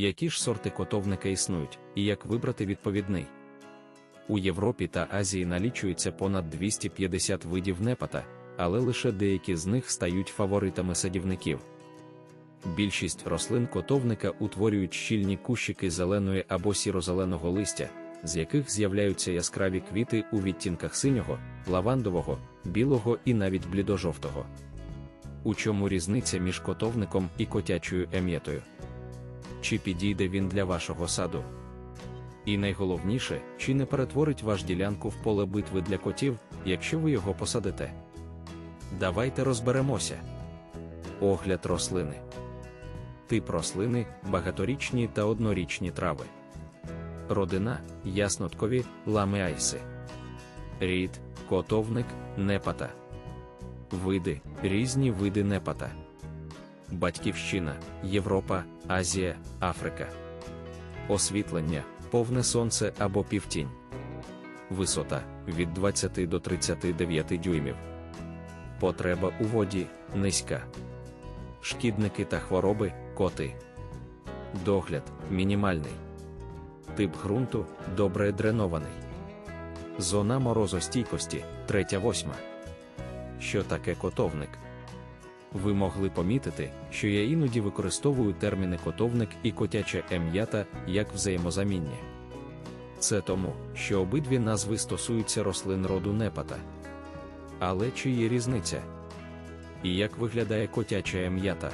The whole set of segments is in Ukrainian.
які ж сорти котовника існують, і як вибрати відповідний. У Європі та Азії налічується понад 250 видів непата, але лише деякі з них стають фаворитами садівників. Більшість рослин котовника утворюють щільні кущики зеленої або сіро-зеленого листя, з яких з'являються яскраві квіти у відтінках синього, лавандового, білого і навіть блідожовтого. У чому різниця між котовником і котячою ем'єтою? Чи підійде він для вашого саду? І найголовніше, чи не перетворить ваш ділянку в поле битви для котів, якщо ви його посадите? Давайте розберемося. Огляд рослини. Тип рослини багаторічні та однорічні трави. Родина ясноткові ламеайси. Рід котовник непата. Види різні види непата. Батьківщина Європа, Азія, Африка. Освітлення повне сонце або півтінь. Висота від 20 до 39 дюймів. Потреба у воді низька. Шкідники та хвороби коти. Догляд мінімальний. Тип ґрунту добре дренований. Зона морозостійкості 3-8. Що таке котовник? Ви могли помітити, що я іноді використовую терміни котовник і котяча ем'ята як взаємозамінні. Це тому, що обидві назви стосуються рослин роду непата. Але чи є різниця? І як виглядає котяча ем'ята?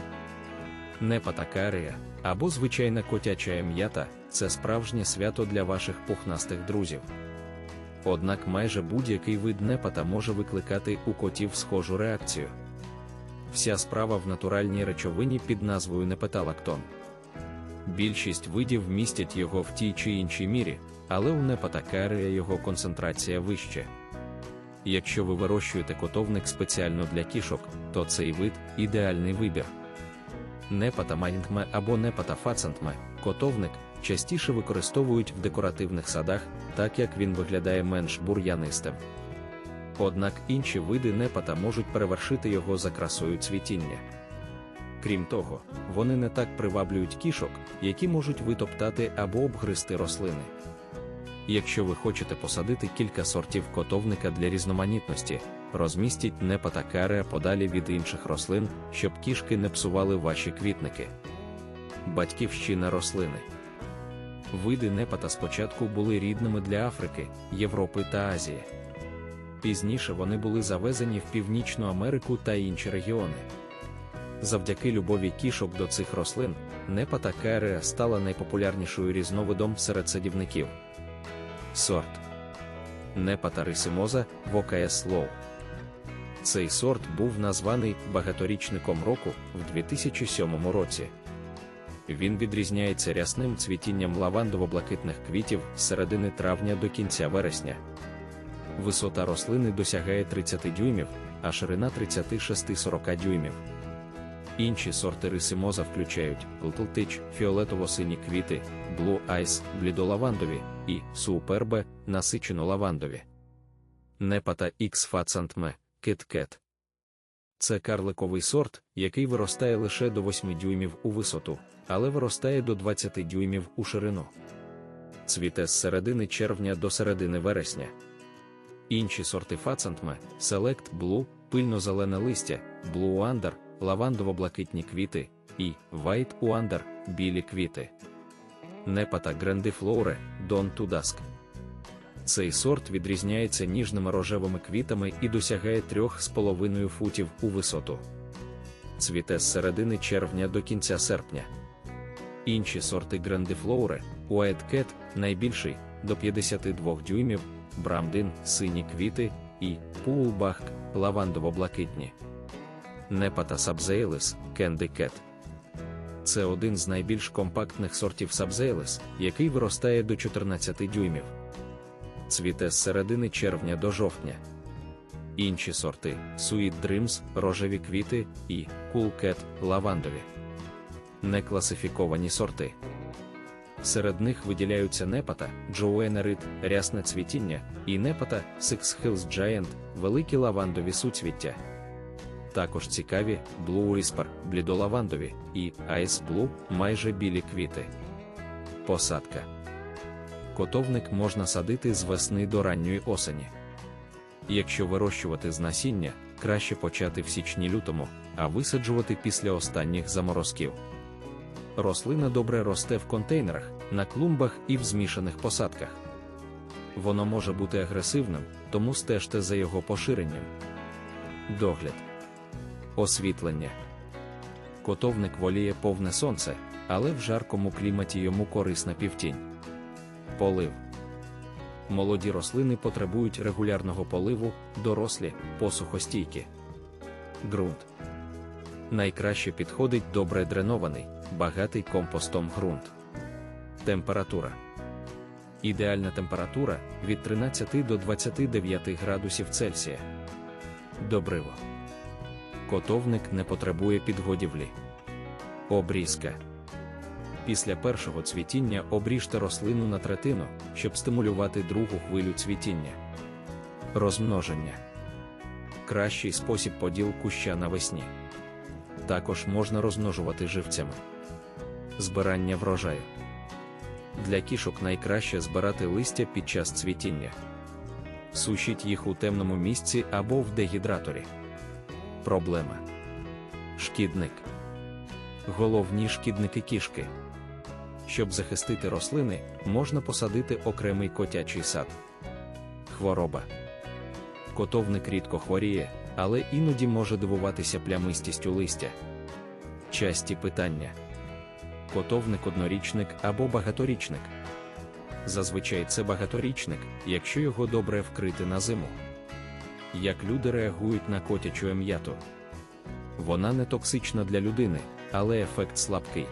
Непатакарія або звичайна котяча ем'ята це справжнє свято для ваших пухнастих друзів. Однак майже будь-який вид непата може викликати у котів схожу реакцію. Вся справа в натуральній речовині під назвою непеталактон. Більшість видів містять його в тій чи іншій мірі, але у непатакарія його концентрація вища. Якщо ви вирощуєте котовник спеціально для кішок, то цей вид ідеальний вибір. Непата майнгме або непата фацентме, котовник частіше використовують в декоративних садах, так як він виглядає менш бур'янистим. Однак інші види непата можуть перевершити його за красою цвітіння. Крім того, вони не так приваблюють кішок, які можуть витоптати або обгризти рослини. Якщо ви хочете посадити кілька сортів котовника для різноманітності, розмістіть непата кареа подалі від інших рослин, щоб кішки не псували ваші квітники. Батьківщина рослини. Види непата спочатку були рідними для Африки, Європи та Азії. Пізніше вони були завезені в Північну Америку та інші регіони. Завдяки любові кішок до цих рослин, непата стала найпопулярнішою різновидом серед садівників. Сорт Непата рисимоза ВОКС Лоу. Цей сорт був названий багаторічником року в 2007 році. Він відрізняється рясним цвітінням лавандово-блакитних квітів з середини травня до кінця вересня. Висота рослини досягає 30 дюймів, а ширина 36-40 дюймів. Інші сорти рисимоза включають Little Titch, фіолетово-сині квіти, Blue Eyes, блідолавандові і Superbe, насичено-лавандові. Непата X Фацантме, Кит-Кет. Це карликовий сорт, який виростає лише до 8 дюймів у висоту, але виростає до 20 дюймів у ширину. Цвіте з середини червня до середини вересня. Інші сорти фацантме Select Blue, пильно-зелене листя, Blue Under, лавандово-блакитні квіти і White Uander, білі квіти. Непата Grandiflora, Dawn to Dusk. Цей сорт відрізняється ніжними рожевими квітами і досягає 3,5 футів у висоту. Цвіте з середини червня до кінця серпня. Інші сорти Grandiflora, White Cat, найбільший до 52 дюймів, Брамдин, сині квіти і Пулбахк, лавандово-блакитні. Непата Candy Cat. Це один з найбільш компактних сортів Сабзейлис, який виростає до 14 дюймів. Цвіте з середини червня до жовтня. Інші сорти Sweet Dreams, рожеві квіти і Cool Cat, лавандові. Некласифіковані сорти. Серед них виділяються непата, Джоуенерит, рясне цвітіння, і непата Six Hills Giant, великі лавандові суцвіття. Також цікаві Blue Whisper, блідолавандові і Ice Blue, майже білі квіти. Посадка. Котовник можна садити з весни до ранньої осені. Якщо вирощувати з насіння, краще почати в січні-лютому, а висаджувати після останніх заморозків. Рослина добре росте в контейнерах, на клумбах і в змішаних посадках. Воно може бути агресивним, тому стежте за його поширенням. Догляд. Освітлення. Котовник воліє повне сонце, але в жаркому кліматі йому корисна півтінь. Полив. Молоді рослини потребують регулярного поливу, дорослі посухостійкі. Ґрунт. Найкраще підходить добре дренований, багатий компостом ґрунт. Температура. Ідеальна температура від 13 до 29 градусів Цельсія. Добриво. Котовник не потребує підгодівлі. Обрізка. Після першого цвітіння обріжте рослину на третину, щоб стимулювати другу хвилю цвітіння. Розмноження. Кращий спосіб поділ куща навесні. Також можна розмножувати живцями. Збирання врожаю. Для кішок найкраще збирати листя під час цвітіння. Сушіть їх у темному місці або в дегідраторі. Проблема. Шкідник. Головні шкідники кішки. Щоб захистити рослини, можна посадити окремий котячий сад. Хвороба. Котовник рідко хворіє, але іноді може дивуватися плямистістю листя. Часті питання. Котовник однорічник або багаторічник. Зазвичай це багаторічник, якщо його добре вкрити на зиму. Як люди реагують на котячу ем'яту? Вона не токсична для людини, але ефект слабкий.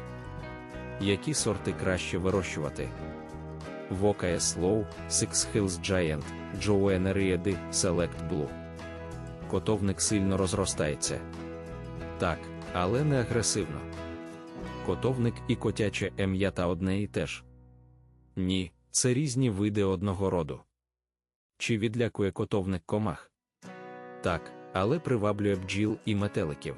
Які сорти краще вирощувати? Voca Slow, Six Hills Giant, Joanneria D, Select Blue. Котовник сильно розростається. Так, але не агресивно. Котовник і котяче ем'ята одне і те ж. Ні, це різні види одного роду. Чи відлякує котовник комах? Так, але приваблює бджіл і метеликів.